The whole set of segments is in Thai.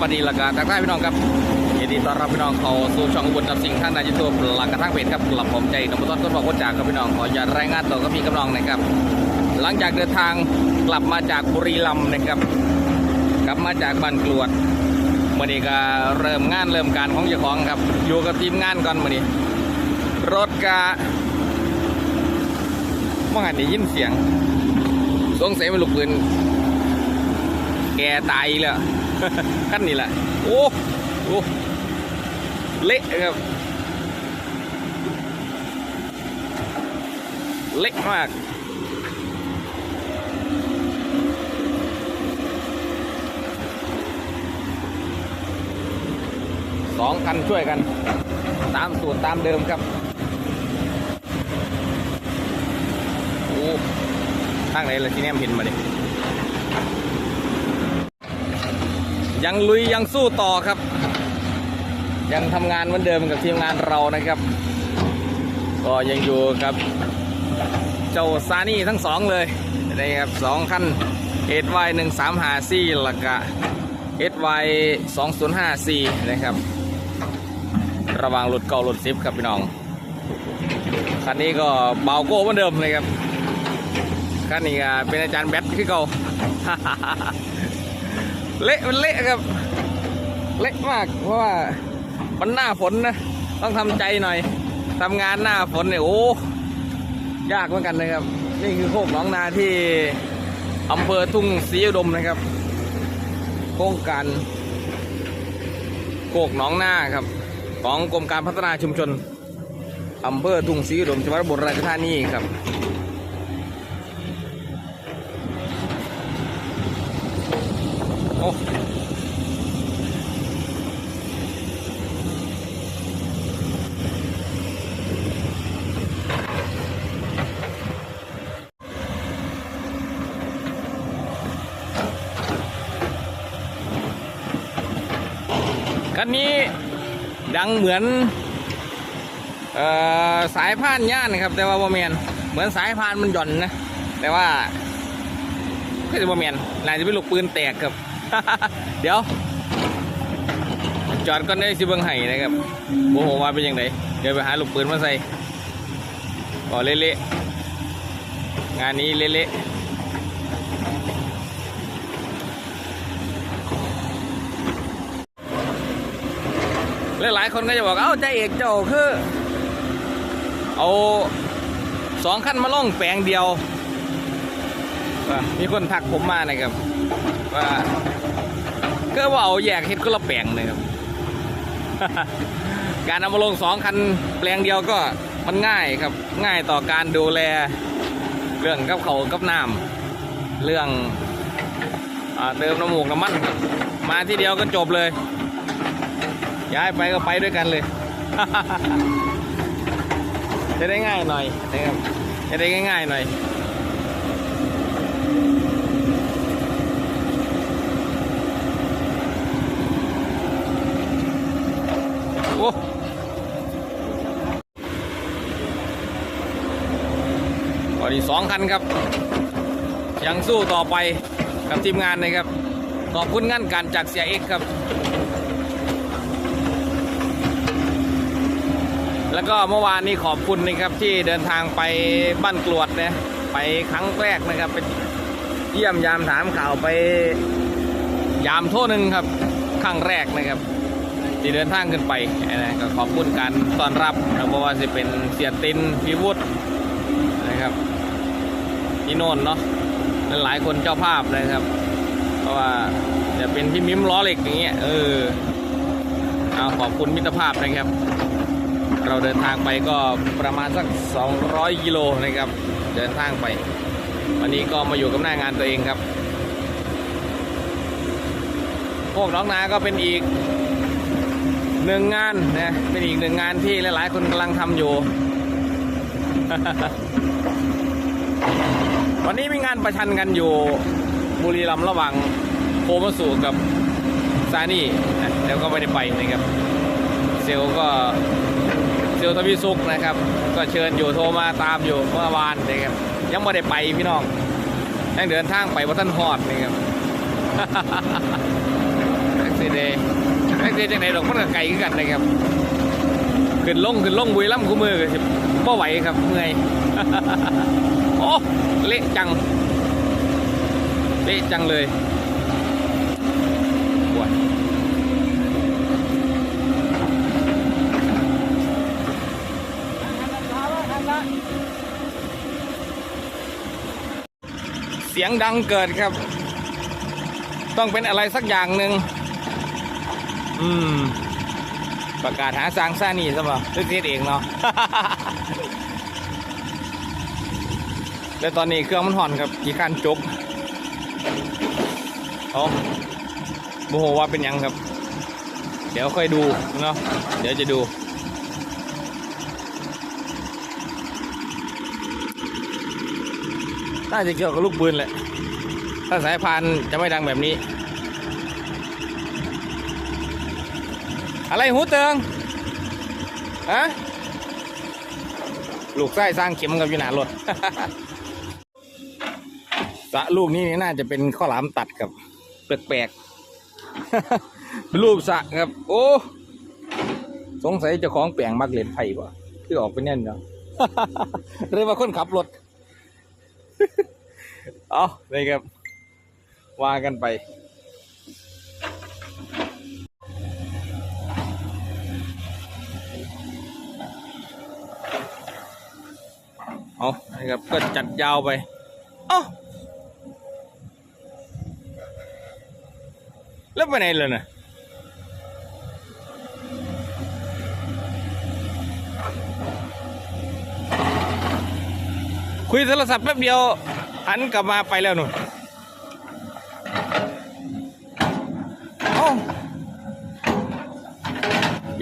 วัสดีและกันทักทายพี่น้องครับยินดีต้อนรับพี่น้องเข้าสู่ช่องอุบลกับสิ่งท่านในยูทูบหลักกระทั่งเพจครับกลับผมใจนพต้นต้นบอกว่าจากกับพี่น้องขออย่ารายงานต่อกับพี่กำลังนะครับ หลังจากเดินทางกลับมาจากบุรีรัมย์นะครับ กลับมาจากบ้านกลวดมื่อนี้ก็เริ่มงานเริ่มการของเจ้าของครับ อยู่กับทีมงานก่อนมื่อนี้รถกะเมื่อไงได้ยินเสียงสงสัยเป็นลูกปืน แกตายอีกแล้วขั้นนี้แหละโอ้โอ้เละครับเละมากสองคันช่วยกัน ตามสูตรตามเดิมครับโอ้ทางไหนล่ะที่แนมเห็นมาดิยัังลุยยังสู้ต่อครับ ยังทำงานเหมือนเดิมกับทีมงานเรานะครับ ก็ยังอยู่กับเจ้าซานี่ทั้งสองเลยนะครับสองคัน SY 1 3 5 4แล้วก็ SY 2 0 5 4นะครับ ระวังหลุดเก่าหลุดซิปครับพี่น้อง คันนี้ก็เบาโก้เหมือนเดิมเลยครับคันนี้ก็เป็นอาจารย์แบทคือเก่า เละมันเละครับ เละมากเพราะว่ามันหน้าฝนนะต้องทำใจหน่อยทำงานหน้าฝนเนี่ยโอ้ยากเหมือนกันนะครับ นี่คือโคกหนองนาที่อำเภอทุ่งศรีอุดมนะครับ โครงการโคกหนองนาครับ ของกรมการพัฒนาชุมชนอำเภอทุ่งศรีอุดมจังหวัดอุบลราชธานีครับ อ้คันนี้ดังเหมือนออสายพานย่านครับ แต่ว่าบ่แมนเหมือนสายพานมันหย่อนนะ แต่ว่าก็จะบ่แมนนายจะเป็นลูกปืนแตกครับ เดี๋ยว จอดก่อนได้สิเบิ่งไห้นะครับโมโหว่าเป็นยังไงเดี๋ยวไปหาลูกปืนมาใส่ก่อเละๆงานนี้เละๆหลายคนก็จะบอกเอ้าใจเอกเจ้าคือ เอาสองขั้นมาล่องแปลงเดียว มีคนทักผมมานะครับว่า ก็ว่าเอาแยกเฮ็ดก็ละแปลงเลยครับ การเอามาลงสองคันแปลงเดียวก็มันง่ายครับ ง่ายต่อการดูแล เรื่องกับเขากับน้ำเรื่องเติมน้ำมูกน้ำมันครับมาที่เดียวก็จบเลย ย้ายไปก็ไปด้วยกันเลย จะได้ง่ายหน่อยนะครับจะได้ง่ายๆหน่อย อนนี้สองคันครับ ยังสู้ต่อไปกับทีมงานนะครับ ขอบคุณงานการจากเสียเอกครับ แล้วก็เมื่อวานนี้ขอบคุณนะครับที่เดินทางไปบ้านกรวดนะไปครั้งแรกนะครับไปเยี่ยมยามถามข่าวไปยามโทษหนึ่งครับครั้งแรกนะครับที่เดินทางขึ้นไปนะก็ขอบคุณการต้อนรับนะเพราะว่าจะเป็นเสียตินพิวุฒนะครับ ที่โน่นเนาะและหลายคนเจ้าภาพนะครับ เพราะว่าจะเป็นพี่มิมล้อเหล็กอย่างเงี้ยเออเอาขอบคุณมิตรภาพนะครับ เราเดินทางไปก็ประมาณสัก 200กิโลนะครับ เดินทางไป วันนี้ก็มาอยู่กับหน้างานตัวเองครับพวกน้องนาก็เป็นอีกหนึ่งงานนะเป็นอีกหนึ่งงานที่หลายๆ คนกำลังทำอยู่ วันนี้มีงานประชันกันอยู่บุรีรัมย์ระหว่างโคมาสูกับซานี่แล้วก็ไม่ได้ไปนะครับ เซลก็เซลทวีสุกนะครับ ก็เชิญอยู่โทรมาตามอยู่เมื่อวานนะครับ ยังไม่ได้ไปพี่น้องยังเดินทางไปวัดท่านฮอดนะครับสิเดแท็กซี่จังไหนดอกมันก็ไกลคือกันนะครับ ขึ้นลงขึ้นลงบุยล่ำคู่มือก็สิบ่ไหวครับเมื่อย โอ้เละจัง เละจังเลยปวดเสียงดังเกิดครับ ต้องเป็นอะไรสักอย่างหนึ่งอืม ประกาศหาสร้างซ่านี่ซะบ่ตึกเทศเองเนาะ แล้วตอนนี้เครื่องมันห่อนครับกี่ขั้นจกเอาโมโหว่าเป็นยังครับ เดี๋ยวค่อยดูเนาะเดี๋ยวจะดูน่าจะเกี่ยวกับลูกปืนแหละ ถ้าสายพานจะไม่ดังแบบนี้ อะไรหูเตืองฮะลูกไส้สร้างเข็มกับอยู่หนารถะลูกนี้น่าจะเป็นข้าวหลามตัดกับแปลกๆรูปสระครับ โอ้สงสัยเจ้าของแปลงมักเล่นไพ่บ่คือออกไปแน่นเนาะเรียกว่าคนขับรถเอาเลยครับว่ากันไป เอานะครับก็จัดยาวไป เอ้า แล้วไปไหนเลยนะคุยโทรศัพท์แป๊บเดียวหันกลับมาไปแล้วหนุ่นเอ้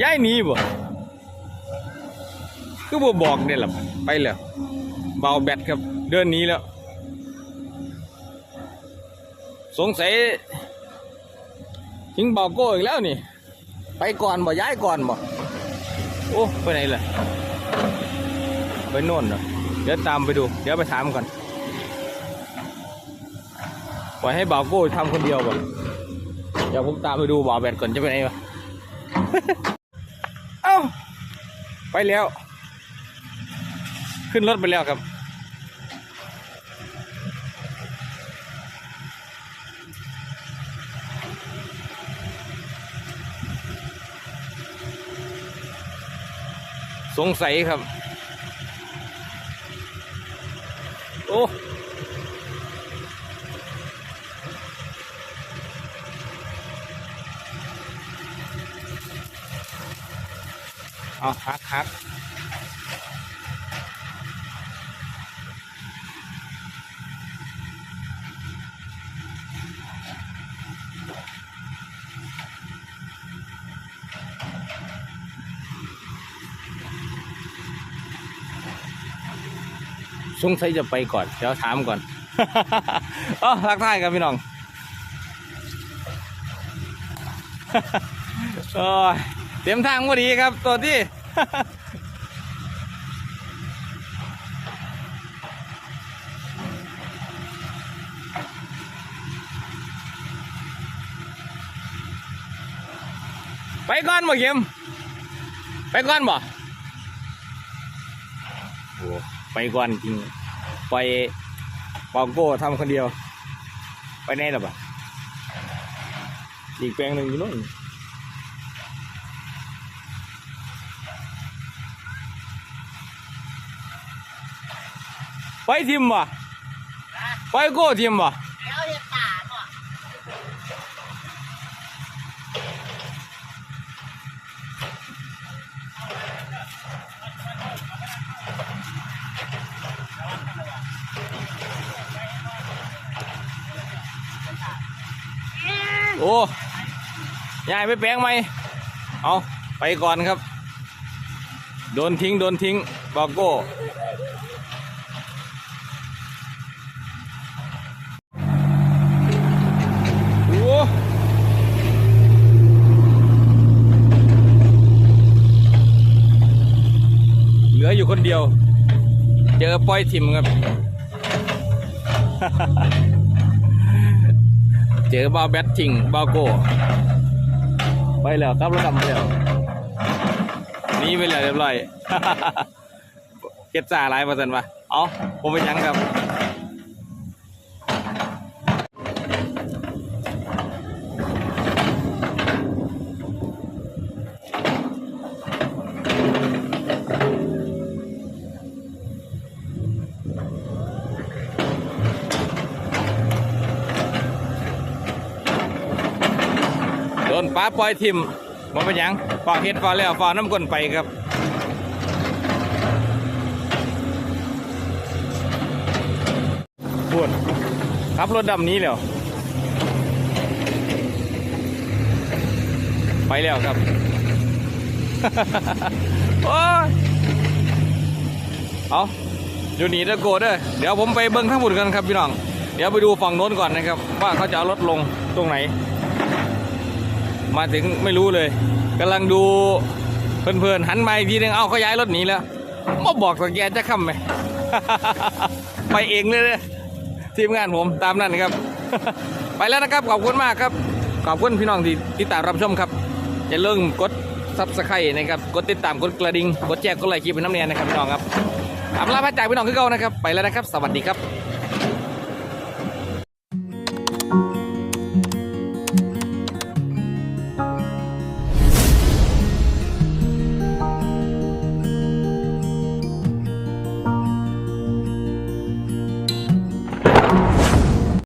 ย้ายหนีบ่คือบ่บอกเนี่ยล่ะไปแล้วเบาแบตครับเดินหนี้แล้ว สงสัย ทิ้งเบาโก้อีกแล้วนี่ ไปก่อนบ่ย้ายก่อนบ่โอ้ไปไหนล่ะไปโน่นเหรอเดี๋ยวตามไปดู เดี๋ยวไปถามก่อนปล่อยให้เบาโก้ทำคนเดียวบ่เดี๋ยวผมตามไปดูเบาแบตก่อนจะไปไหนวะเอ้าไปแล้ว ขึ้นรถไปแล้วครับ สงสัยครับ โอ้เอาฮักฮัก สงสัยจะไปก่อน เดี๋ยวถามก่อน อ๋อทักทายกันพี่น้อง โอ้ยเตรียมทางพอดีครับ ตัวที่ ไปก่อนบ่เข็มไปก่อนบ่ ไปก่อนจริงไปปองโก้ทำคนเดียว ไปไหนหรอบ่อีกแปลงหนึ่งอยู่นู่นไปทิมบ่ไปโก้ทิมบ่ แล้วเห็ดป่าบ่ โอ้ ยายไปแปลงไหมเอาไปก่อนครับ โดนทิ้ง โดนทิ้งบอกโก้โอ้เหลืออยู่คนเดียว เจอปล่อยทิมครับ เจอบาวแบททิงบาวโก้ ไปแล้วครับรถดำไปแล้วหนี่ไปแล้วเรียบร้อย เก็บจ่าหลายเปอร์เซ็นต์ปะเอาผมไปนหยังครับ ป้าปล่อยทิมมาเป็นหยังฝาเฮ็ดฝาแล้วฝาน้ำก้นไปครับพูดขับรถดำนี้แล้วไปแล้วครับ โอ้ยเอาอยู่หนีตะโกดเด้อเดี๋ยวผมไปเบิ้งทั้งหมดกันครับพี่น้อง เดี๋ยวไปดูฝั่งโน้นก่อนนะครับ ว่าเขาจะเอารถลงตรงไหน มาถึงไม่รู้เลยกำลังดูเพลินๆหันมาอีกทีนึงเอ้าเขาย้ายรถหนีแล้วมาบอกสังแกนจะค้ำไหมไปเองเลยเลยทีมงานผมตามนั้นครับ ไปแล้วนะครับขอบคุณมากครับ ขอบคุณพี่น้องที่ติดตามรับชมครับอย่าลืมกดซับสไครต์นะครับกดติดตามกดกระดิ่งกดแจ้งกดไลค์คลิปเป็นน้ำเนียนนะครับพี่น้องครับอำลาพระจากพี่น้องคือเก่านะครับ ไปแล้วนะครับ สวัสดีครับ